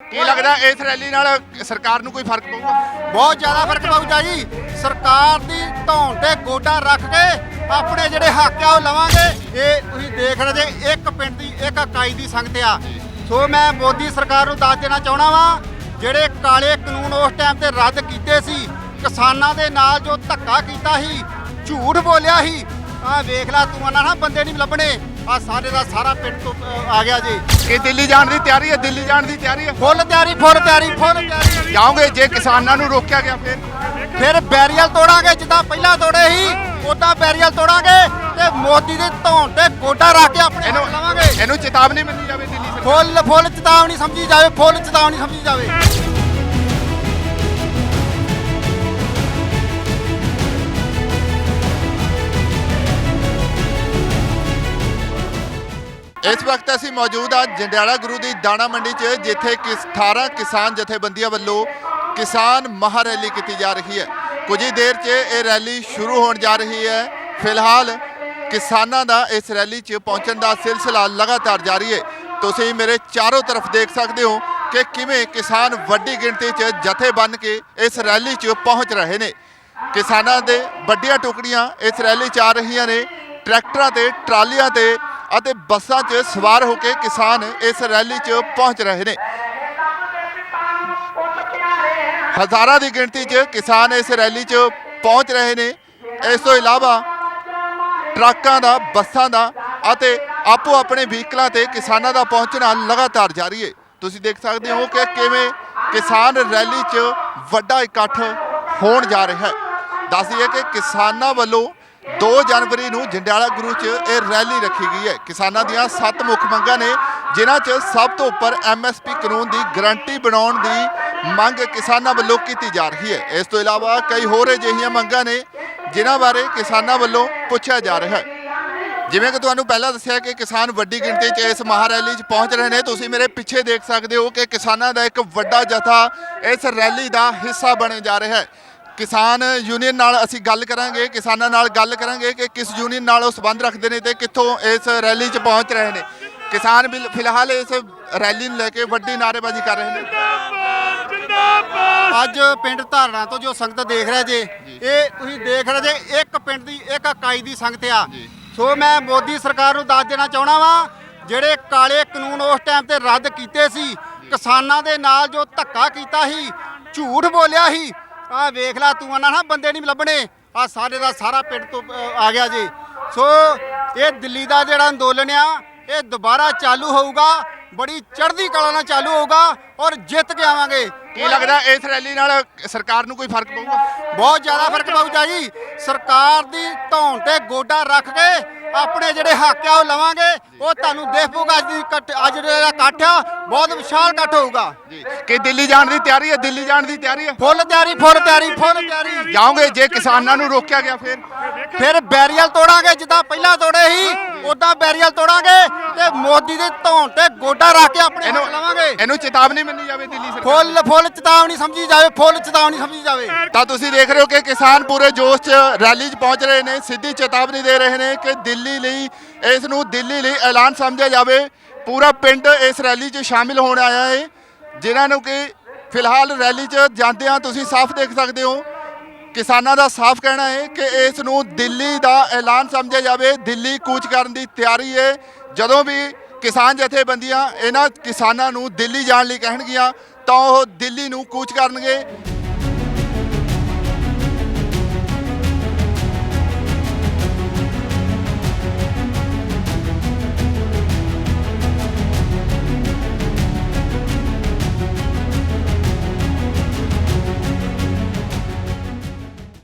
ਕੀ ਲੱਗਦਾ ਇਸ ਰੈਲੀ ਨਾਲ ਸਰਕਾਰ ਨੂੰ ਕੋਈ ਫ਼ਰਕ ਪਊਗਾ? ਬਹੁਤ ਜ਼ਿਆਦਾ ਫ਼ਰਕ ਪਊਗਾ ਜੀ। ਸਰਕਾਰ ਦੀ ਧੌਣ ਤੇ ਗੋਡਾ ਰੱਖ ਕੇ ਆਪਣੇ ਜਿਹੜੇ ਹੱਕ ਆ ਉਹ ਲਵਾਂਗੇ। ਇਹ ਤੁਸੀਂ ਦੇਖ ਰਹੇ ਜੇ, ਇੱਕ ਪਿੰਡ ਦੀ, ਇੱਕ ਇਕਾਈ ਦੀ ਸੰਗਤ ਆ। ਸੋ ਮੈਂ ਮੋਦੀ ਸਰਕਾਰ ਨੂੰ ਦੱਸ ਦੇਣਾ ਚਾਹਣਾ ਵਾਂ, ਜਿਹੜੇ ਕਾਲੇ ਕਾਨੂੰਨ ਉਸ ਟਾਈਮ ਤੇ ਰੱਦ ਕੀਤੇ ਸੀ, ਕਿਸਾਨਾਂ ਦੇ ਨਾਲ ਜੋ ਧੱਕਾ ਕੀਤਾ ਸੀ, ਝੂਠ ਬੋਲਿਆ ਸੀ ਆ ਵੇਖ ਲੈ ਤੂੰ ਆਣਾ ਨਾ ਬੰਦੇ ਨਹੀਂ ਲੱਭਣੇ। ਆ ਸਾਰੇ ਦਾ ਸਾਰਾ ਪਿੰਡ ਤੋਂ ਆ ਗਿਆ ਜੀ। ਕਿ ਦਿੱਲੀ ਜਾਣ ਦੀ ਤਿਆਰੀ ਹੈ ਦਿੱਲੀ ਜਾਣ ਦੀ ਤਿਆਰੀ ਹੈ? ਫੁੱਲ ਤਿਆਰੀ ਫੁੱਲ ਤਿਆਰੀ ਫੁੱਲ ਤਿਆਰੀ। ਜਾਓਗੇ ਜੇ ਕਿਸਾਨਾਂ ਨੂੰ ਰੋਕਿਆ ਗਿਆ ਫਿਰ? ਫਿਰ ਬੈਰੀਅਲ ਤੋੜਾਂਗੇ ਜਿੱਦਾਂ ਪਹਿਲਾਂ ਤੋੜੇ ਸੀ ਉਦਾਂ ਬੈਰੀਅਲ ਤੋੜਾਂਗੇ ਤੇ ਮੋਦੀ ਦੇ ਧੌਣ ਤੇ ਗੋਡਾ ਰੱਖ ਕੇ ਆਪਣੇ ਇਹਨੂੰ ਹੱਥ ਲਵਾਂਗੇ। ਇਹਨੂੰ ਚੇਤਾਵਨੀ ਮਿਲਣੀ ਜਾਵੇ ਦਿੱਲੀ ਸਰਕਾਰ ਫੁੱਲ ਫੁੱਲ ਚੇਤਾਵਨੀ ਸਮਝੀ ਜਾਵੇ ਫੁੱਲ ਚੇਤਾਵਨੀ ਸਮਝੀ ਜਾਵੇ। ਇਸ ਵਕਤ ਅਸੀਂ ਮੌਜੂਦ ਆ ਜੰਡਿਆਲਾ ਗੁਰੂ ਦੀ ਦਾਣਾ ਮੰਡੀ 'ਚ, ਜਿੱਥੇ ਕਿਸ 18 ਕਿਸਾਨ ਜਥੇਬੰਦੀਆਂ ਵੱਲੋਂ ਕਿਸਾਨ ਮਹਾ ਰੈਲੀ ਕੀਤੀ ਜਾ ਰਹੀ ਹੈ। ਕੁਝ ਹੀ ਦੇਰ 'ਚ ਇਹ ਰੈਲੀ ਸ਼ੁਰੂ ਹੋਣ ਜਾ ਰਹੀ ਹੈ। ਫਿਲਹਾਲ ਕਿਸਾਨਾਂ ਦਾ ਇਸ ਰੈਲੀ 'ਚ ਪਹੁੰਚਣ ਦਾ ਸਿਲਸਿਲਾ ਲਗਾਤਾਰ ਜਾਰੀ ਹੈ। ਤੁਸੀਂ ਮੇਰੇ ਚਾਰੋਂ ਤਰਫ ਦੇਖ ਸਕਦੇ ਹੋ ਕਿ ਕਿਵੇਂ ਕਿਸਾਨ ਵੱਡੀ ਗਿਣਤੀ 'ਚ ਜਥੇ ਬਣ ਕੇ ਇਸ ਰੈਲੀ 'ਚ ਪਹੁੰਚ ਰਹੇ ਨੇ। ਕਿਸਾਨਾਂ ਦੇ ਵੱਡੀਆਂ ਟੁਕੜੀਆਂ ਇਸ ਰੈਲੀ 'ਚ ਆ ਰਹੀਆਂ ਨੇ। ਟਰੈਕਟਰਾਂ ਤੇ, ਟਰਾਲੀਆਂ ਤੇ ਅਤੇ ਬੱਸਾਂ 'ਚ ਸਵਾਰ ਹੋ ਕੇ ਕਿਸਾਨ ਇਸ ਰੈਲੀ 'ਚ ਪਹੁੰਚ ਰਹੇ ਨੇ। ਹਜ਼ਾਰਾਂ ਦੀ ਗਿਣਤੀ 'ਚ ਕਿਸਾਨ ਇਸ ਰੈਲੀ 'ਚ ਪਹੁੰਚ ਰਹੇ ਨੇ। ਇਸ ਤੋਂ ਇਲਾਵਾ ਟਰੱਕਾਂ ਦਾ, ਬੱਸਾਂ ਦਾ ਅਤੇ ਆਪੋ ਆਪਣੇ ਵਹੀਕਲਾਂ ਤੇ ਕਿਸਾਨਾਂ ਦਾ ਪਹੁੰਚਣਾ ਲਗਾਤਾਰ ਜਾਰੀ ਹੈ। ਤੁਸੀਂ ਦੇਖ ਸਕਦੇ ਹੋ ਕਿ ਕਿਵੇਂ ਕਿਸਾਨ ਰੈਲੀ 'ਚ ਵੱਡਾ ਇਕੱਠ ਹੋਣ ਜਾ ਰਿਹਾ ਹੈ। ਦੱਸ ਦਈਏ ਕਿ ਕਿਸਾਨਾਂ ਵੱਲੋਂ 2 ਜਨਵਰੀ ਨੂੰ ਜੰਡਿਆਲਾ ਗੁਰੂ 'ਚ ਇਹ ਰੈਲੀ ਰੱਖੀ ਗਈ ਹੈ। ਕਿਸਾਨਾਂ ਦੀਆਂ ਸੱਤ ਮੁੱਖ ਮੰਗਾਂ ਨੇ, ਜਿਨ੍ਹਾਂ 'ਚ ਸਭ ਤੋਂ ਉੱਪਰ ਐਮਐਸਪੀ ਕਾਨੂੰਨ ਦੀ ਗਰੰਟੀ ਬਣਾਉਣ ਦੀ ਮੰਗ ਕਿਸਾਨਾਂ ਵੱਲੋਂ ਕੀਤੀ ਜਾ ਰਹੀ ਹੈ। ਇਸ ਤੋਂ ਇਲਾਵਾ ਕਈ ਹੋਰ ਅਜਿਹੀਆਂ ਮੰਗਾਂ ਨੇ, ਜਿਨ੍ਹਾਂ ਬਾਰੇ ਕਿਸਾਨਾਂ ਵੱਲੋਂ ਪੁੱਛਿਆ ਜਾ ਰਿਹਾ ਹੈ। ਜਿਵੇਂ ਕਿ ਤੁਹਾਨੂੰ ਪਹਿਲਾਂ ਦੱਸਿਆ ਕਿ ਕਿਸਾਨ ਵੱਡੀ ਗਿਣਤੀ 'ਚ ਇਸ ਮਹਾ ਰੈਲੀ 'ਚ ਪਹੁੰਚ ਰਹੇ ਨੇ, ਤੁਸੀਂ ਮੇਰੇ ਪਿੱਛੇ ਦੇਖ ਸਕਦੇ ਹੋ ਕਿ ਕਿਸਾਨਾਂ ਦਾ ਇੱਕ ਵੱਡਾ ਜਥਾ ਇਸ ਰੈਲੀ ਦਾ ਹਿੱਸਾ ਬਣੇ ਜਾ ਰਿਹਾ ਹੈ। ਕਿਸਾਨ ਯੂਨੀਅਨ ਨਾਲ ਅਸੀਂ ਗੱਲ ਕਰਾਂਗੇ ਕਿਸਾਨਾਂ ਨਾਲ ਗੱਲ ਕਰਾਂਗੇ ਕਿ ਕਿਸ ਯੂਨੀਅਨ ਨਾਲ ਉਹ ਸੰਬੰਧ ਰੱਖਦੇ ਨੇ ਤੇ ਕਿੱਥੋਂ ਇਸ ਰੈਲੀ 'ਚ ਪਹੁੰਚ ਰਹੇ ਨੇ। ਕਿਸਾਨ ਫਿਲਹਾਲ ਇਸ ਰੈਲੀ ਨੂੰ ਲੈ ਕੇ ਵੱਡੀ ਨਾਅਰੇਬਾਜ਼ੀ ਕਰ ਰਹੇ ਨੇ। ਅੱਜ ਪਿੰਡ ਧਾਰਣਾ ਤੋਂ ਜੋ ਸੰਗਤ ਦੇਖ ਰਹੇ ਜੇ ਇਹ ਤੁਸੀਂ ਦੇਖ ਰਹੇ ਜੇ ਇੱਕ ਪਿੰਡ ਦੀ ਇੱਕ ਇਕਾਈ ਦੀ ਸੰਗਤ ਆ। ਸੋ ਮੈਂ ਮੋਦੀ ਸਰਕਾਰ ਨੂੰ ਦੱਸ ਦੇਣਾ ਚਾਹਣਾ ਵਾਂ ਜਿਹੜੇ ਕਾਲੇ ਕਾਨੂੰਨ ਉਸ ਟਾਈਮ ਤੇ ਰੱਦ ਕੀਤੇ ਸੀ ਕਿਸਾਨਾਂ ਦੇ ਨਾਲ ਜੋ ਧੱਕਾ ਕੀਤਾ ਸੀ ਝੂਠ ਬੋਲਿਆ ਸੀ ਆ ਵੇਖ ਲੈ ਤੂੰ ਆਣਾ ਨਾ ਬੰਦੇ ਨਹੀਂ ਲੱਭਣੇ। ਆ ਸਾਰੇ ਦਾ ਸਾਰਾ ਪਿੰਡ ਤੋਂ ਅ, ਆ ਗਿਆ ਜੀ। ਸੋ ਇਹ ਦਿੱਲੀ ਦਾ ਜਿਹੜਾ ਅੰਦੋਲਨ ਆ ਇਹ ਦੁਬਾਰਾ ਚਾਲੂ ਹੋਊਗਾ ਬੜੀ ਚੜ੍ਹਦੀ ਕਲਾ ਨਾਲ ਚਾਲੂ ਹੋਊਗਾ ਔਰ ਜਿੱਤ ਕੇ ਆਵਾਂਗੇ। ਕੀ ਲੱਗਦਾ ਇਸ ਰੈਲੀ ਨਾਲ ਸਰਕਾਰ ਨੂੰ ਕੋਈ ਫ਼ਰਕ ਪਊਗਾ? ਬਹੁਤ ਜ਼ਿਆਦਾ ਫ਼ਰਕ ਪਊਗਾ ਜੀ ਸਰਕਾਰ ਦੀ ਧੌਣ ਤੇ ਗੋਡਾ ਰੱਖ ਕੇ ਆਪਣੇ ਜਿਹੜੇ ਹੱਕ ਆ ਉਹ ਲਵਾਂਗੇ। ਉਹ ਤੁਹਾਨੂੰ ਦੇਖ ਪਊਗਾ ਅੱਜ ਦੀ ਇਕੱਠ- ਅੱਜ ਜਿਹੜਾ ਇਕੱਠ ਆ ਬਹੁਤ ਵਿਸ਼ਾਲ ਇਕੱਠ ਹੋਊਗਾ। ਜੀ। ਕਿ ਦਿੱਲੀ ਜਾਣ ਦੀ ਤਿਆਰੀ ਹੈ? ਦਿੱਲੀ ਜਾਣ ਦੀ ਤਿਆਰੀ ਹੈ? ਫੁੱਲ ਤਿਆਰੀ ਫੁੱਲ ਤਿਆਰੀ ਫੁੱਲ ਤਿਆਰੀ। ਜਾਓਗੇ ਜੇ ਕਿਸਾਨਾਂ ਨੂੰ ਰੋਕਿਆ ਗਿਆ ਫਿਰ? ਫਿਰ ਬੈਰੀਅਲ ਤੋੜਾਂਗੇ ਜਿੱਦਾਂ ਪਹਿਲਾਂ ਤੋੜੇ ਸੀ। ਉਦਾਂ ਬੈਰੀਅਲ ਤੋੜਾਂਗੇ ਤੇ ਮੋਦੀ ਦੇ ਧੌਣ ਤੇ ਗੋਡਾ ਰੱਖ ਕੇ ਆਪਣੇ ਲਵਾਂਗੇ। ਇਹਨੂੰ ਚੇਤਾਵਨੀ ਮਿਲਣੀ ਜਾਵੇ ਦਿੱਲੀ ਸਰਕਾਰ ਫੁੱਲ ਫੁੱਲ ਚੇਤਾਵਨੀ ਸਮਝੀ ਜਾਵੇ ਫੁੱਲ ਚੇਤਾਵਨੀ ਸਮਝੀ ਜਾਵੇ। ਤਾਂ ਤੁਸੀਂ ਦੇਖ ਰਹੇ ਹੋ ਕਿ ਕਿਸਾਨ ਪੂਰੇ ਜੋਸ਼ 'ਚ ਰੈਲੀ 'ਚ ਪਹੁੰਚ ਰਹੇ ਨੇ ਸਿੱਧੀ ਚੇਤਾਵਨੀ ਦੇ ਰਹੇ ਨੇ ਕਿ ਦਿੱਲੀ ਲਈ ਇਸ ਨੂੰ ਦਿੱਲੀ ਲਈ ਐਲਾਨ ਸਮਝਿਆ ਜਾਵੇ। ਪੂਰਾ ਪਿੰਡ ਇਸ ਰੈਲੀ 'ਚ ਸ਼ਾਮਿਲ ਹੋਣ ਆਇਆ ਹੈ ਜਿਨ੍ਹਾਂ ਨੂੰ ਕਿ ਫਿਲਹਾਲ ਰੈਲੀ 'ਚ ਜਾਂਦਿਆਂ ਤੁਸੀਂ ਸਾਫ਼ ਦੇਖ ਸਕਦੇ ਹੋ। ਕਿਸਾਨਾਂ ਦਾ ਸਾਫ਼ ਕਹਿਣਾ ਹੈ ਕਿ ਇਸ ਨੂੰ ਦਿੱਲੀ ਦਾ ਐਲਾਨ ਸਮਝਿਆ ਜਾਵੇ। ਦਿੱਲੀ ਕੂਚ ਕਰਨ ਦੀ ਤਿਆਰੀ ਹੈ। ਜਦੋਂ ਵੀ ਕਿਸਾਨ ਜਥੇਬੰਦੀਆਂ ਇਹਨਾਂ ਕਿਸਾਨਾਂ ਨੂੰ ਦਿੱਲੀ ਜਾਣ ਲਈ ਕਹਿਣਗੀਆਂ, ਤਾਂ ਉਹ ਦਿੱਲੀ ਨੂੰ ਕੂਚ ਕਰਨਗੇ।